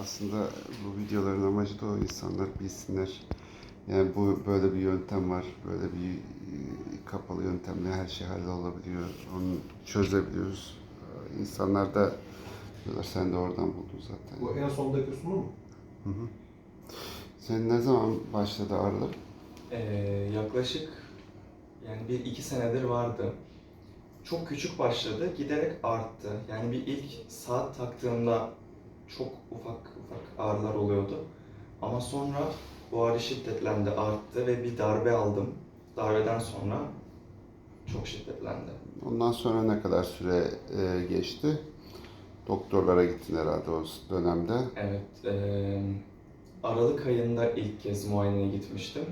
aslında bu videoların amacı da o insanlar bilsinler. Yani bu böyle bir yöntem var. Böyle bir e, kapalı yöntemle her şey hallolabiliyor. Onu çözebiliyoruz. İnsanlar da diyorlar sen de oradan buldun zaten. Bu en sondaki sunu mu? Senin ne zaman başladı ağrılar? Ee, yaklaşık yani bir iki senedir vardı. Çok küçük başladı, giderek arttı. Yani bir ilk saat taktığımda çok ufak ufak ağrılar oluyordu. Ama sonra bu ağrı şiddetlendi, arttı ve bir darbe aldım. Darbeden sonra çok şiddetlendi. Ondan sonra ne kadar süre e, geçti? Doktorlara gittin herhalde o dönemde. Evet, eee, Aralık ayında ilk kez muayeneye gitmiştim.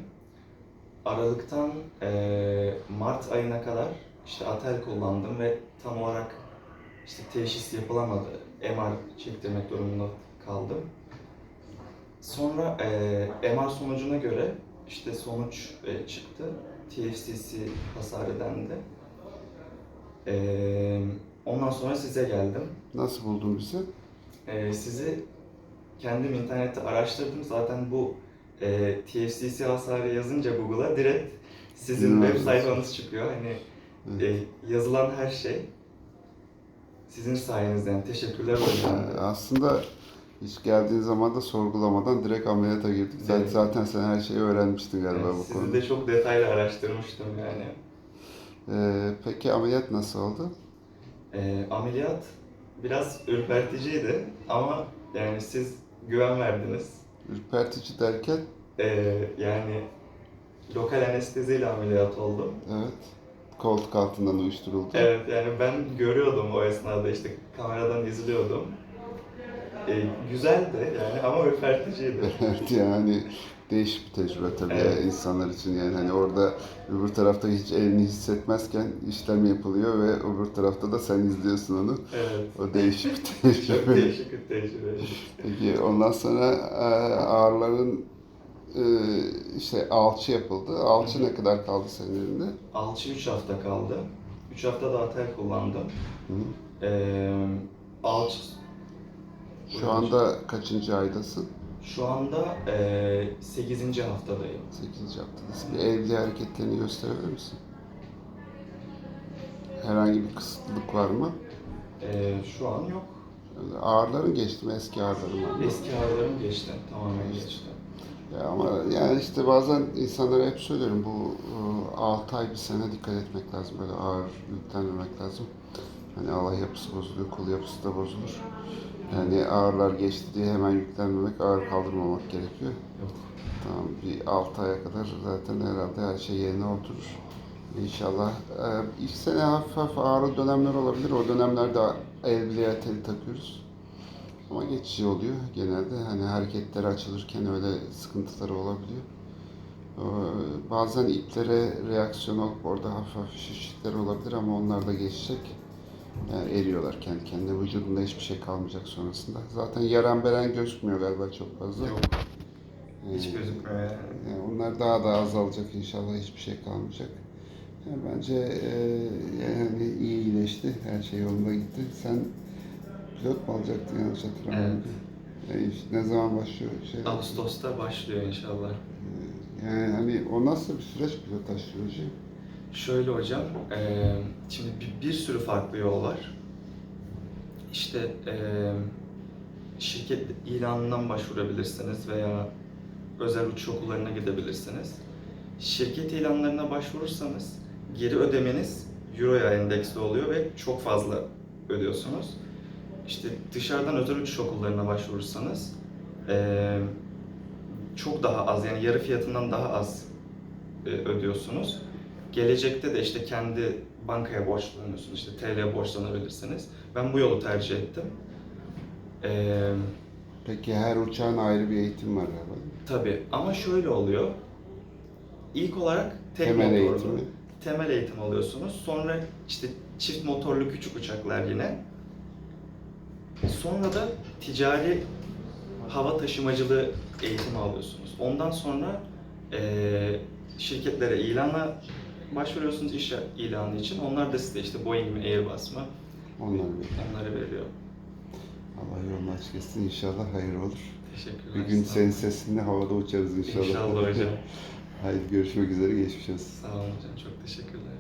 Aralıktan eee, Mart ayına kadar işte atel kullandım ve tam olarak işte teşhis yapılamadı. MR çektirmek durumunda kaldım. Sonra eee, MR sonucuna göre işte sonuç e, çıktı. TFCC hasarı dendi. Eee, ondan sonra size geldim. Nasıl buldun bizi? Ee, sizi kendim internette araştırdım. Zaten bu e, TFCC hasarı yazınca Google'a direkt sizin İnanılmaz. web sayfanız çıkıyor. Hani e, yazılan her şey sizin sayenizde. Yani teşekkürler hocam. Yani aslında hiç geldiğin zaman da sorgulamadan direkt ameliyata girdik. Evet. zaten sen her şeyi öğrenmiştin galiba Yani bu sizi konuda. de çok detaylı araştırmıştım yani. Ee, peki ameliyat nasıl oldu? Ee, ameliyat biraz ürperticiydi ama yani siz güven verdiniz. Ürpertici derken, Ee, yani lokal anesteziyle ameliyat oldum. evet, koltuk altından uyuşturuldu. Evet yani ben görüyordum o esnada işte kameradan izliyordum. Ee, güzeldi yani ama ürperticiydi. Evet yani değişik bir tecrübe tabii Evet. insanlar için yani hani orada öbür tarafta hiç elini hissetmezken işlem yapılıyor ve öbür tarafta da sen izliyorsun onu. Evet. O değişik bir Çok tecrübe. değişik bir tecrübe. Peki ondan sonra e, ağrıların e, işte alçı yapıldı. Alçı Hı hı. ne kadar kaldı senin elinde? Alçı 3 hafta kaldı. 3 hafta da atel kullandım. Hı. Ee, alçı Şu anda kaçıncı aydasın? şu anda e, 8. haftadayım. 8. haftadasın. Bir evli hareketlerini gösterebilir misin? Herhangi bir kısıtlılık var mı? Ee, şu an yok. Ağrıların geçti mi? Eski ağrıların var mı? Eski ağrılarım geçti. Tamamen geçti. Ya ama yani işte bazen insanlara hep söylerim bu 6 ay bir sene dikkat etmek lazım. Böyle ağır yüklenmemek lazım. Hani Allah yapısı bozuluyor, kol yapısı da bozulur. Yani ağırlar geçti diye hemen yüklenmemek, ağır kaldırmamak gerekiyor. Yok. Tamam bir 6 aya kadar zaten herhalde her şey yerine oturur. İnşallah. Ee, ilk sene hafif hafif ağrı dönemler olabilir. O dönemlerde el bileğe takıyoruz. Ama geçici oluyor genelde. Hani hareketleri açılırken öyle sıkıntıları olabiliyor. Ee, bazen iplere reaksiyon olup orada hafif hafif şişlikler olabilir ama onlar da geçecek. Yani eriyorlar kendi kendine. Vücudunda hiçbir şey kalmayacak sonrasında. Zaten yaran beren gözükmüyor galiba çok fazla. Yok. Ee, Hiç gözükmüyor yani. yani onlar daha da azalacak inşallah hiçbir şey kalmayacak. Yani bence e, yani iyi iyileşti. Her şey yolunda gitti. Sen pilot mu alacaktın yanlış hatırlamıyorum. Yani işte ne zaman başlıyor şey? Ağustos'ta başlıyor inşallah. Yani hani o nasıl bir süreç pilot astroloji? Şöyle hocam, eee, şimdi bir, bir sürü farklı yol var. İşte eee, şirket ilanından başvurabilirsiniz veya özel uçuş okullarına gidebilirsiniz. Şirket ilanlarına başvurursanız geri ödemeniz Euro'ya endeksli oluyor ve çok fazla ödüyorsunuz. İşte dışarıdan özel uçuş okullarına başvurursanız eee, çok daha az yani yarı fiyatından daha az e, ödüyorsunuz. Gelecekte de işte kendi bankaya borçlanıyorsunuz. İşte TL borçlanabilirsiniz. Ben bu yolu tercih ettim. Ee, Peki her uçağın ayrı bir eğitim var galiba. tabii ama şöyle oluyor. İlk olarak tek Temel motorlu eğitimi. temel eğitim alıyorsunuz. Sonra işte çift motorlu küçük uçaklar yine. Sonra da ticari hava taşımacılığı eğitimi alıyorsunuz. Ondan sonra eee, şirketlere ilanla başvuruyorsunuz iş ilanı için. Onlar da size işte Boeing mi Airbus mı Onlar bir. onları veriyor. Allah yolunu açık etsin. İnşallah hayır olur. Teşekkürler. Bir gün senin sesinle havada uçarız inşallah. İnşallah hocam. Haydi görüşmek üzere. Geçmiş olsun. Sağ olun hocam. Çok teşekkürler.